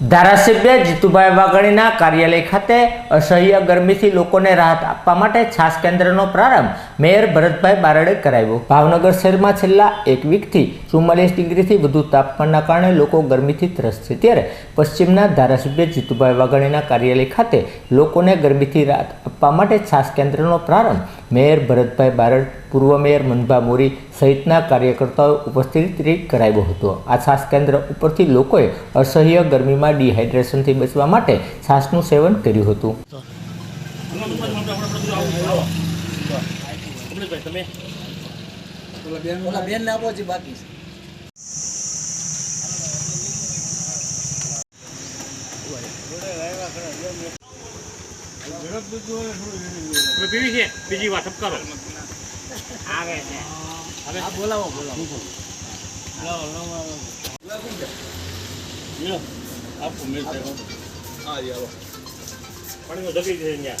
ધારાસભ્ય જીતુભાઈ વાઘાણીના કાર્યાલય ખાતે અસહ્ય ગરમીથી લોકોને રાહત આપવા માટે છાસ કેન્દ્રનો પ્રારંભ મેયર ભરતભાઈ બારડે કરાવ્યો. ભાવનગર શહેરમાં છેલ્લા એક વીકથી ચુમ્માલીસ ડિગ્રીથી વધુ તાપમાનના કારણે લોકો ગરમીથી ત્રસ્ત છે. ત્યારે પશ્ચિમના ધારાસભ્ય જીતુભાઈ વાઘાણીના કાર્યાલય ખાતે લોકોને ગરમીથી રાહત આપવા માટે છાસ કેન્દ્રનો પ્રારંભ મેયર ભરતભાઈ બારડ, પૂર્વ મેયર મનભા મોરી સહિતના કાર્યકર્તાઓ ઉપસ્થિત કરાયો હતો. આ શ્વાસ કેન્દ્ર ઉપરથી લોકોએ અસહ્ય ગરમીમાં ડિહાઇડ્રેશનથી બચવા માટે છાસનું સેવન કર્યું હતું. બાકી છે પીવી છે? બીજી વાત કરો આવે છે. આ બોલાવો બોલાવો. પાણીનો દબી છે ત્યાં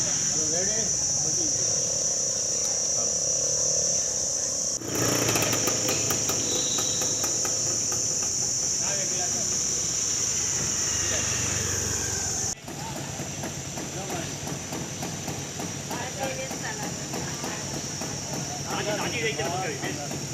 પીવી છે બીજી હા એ દાદા તાજી રહી છે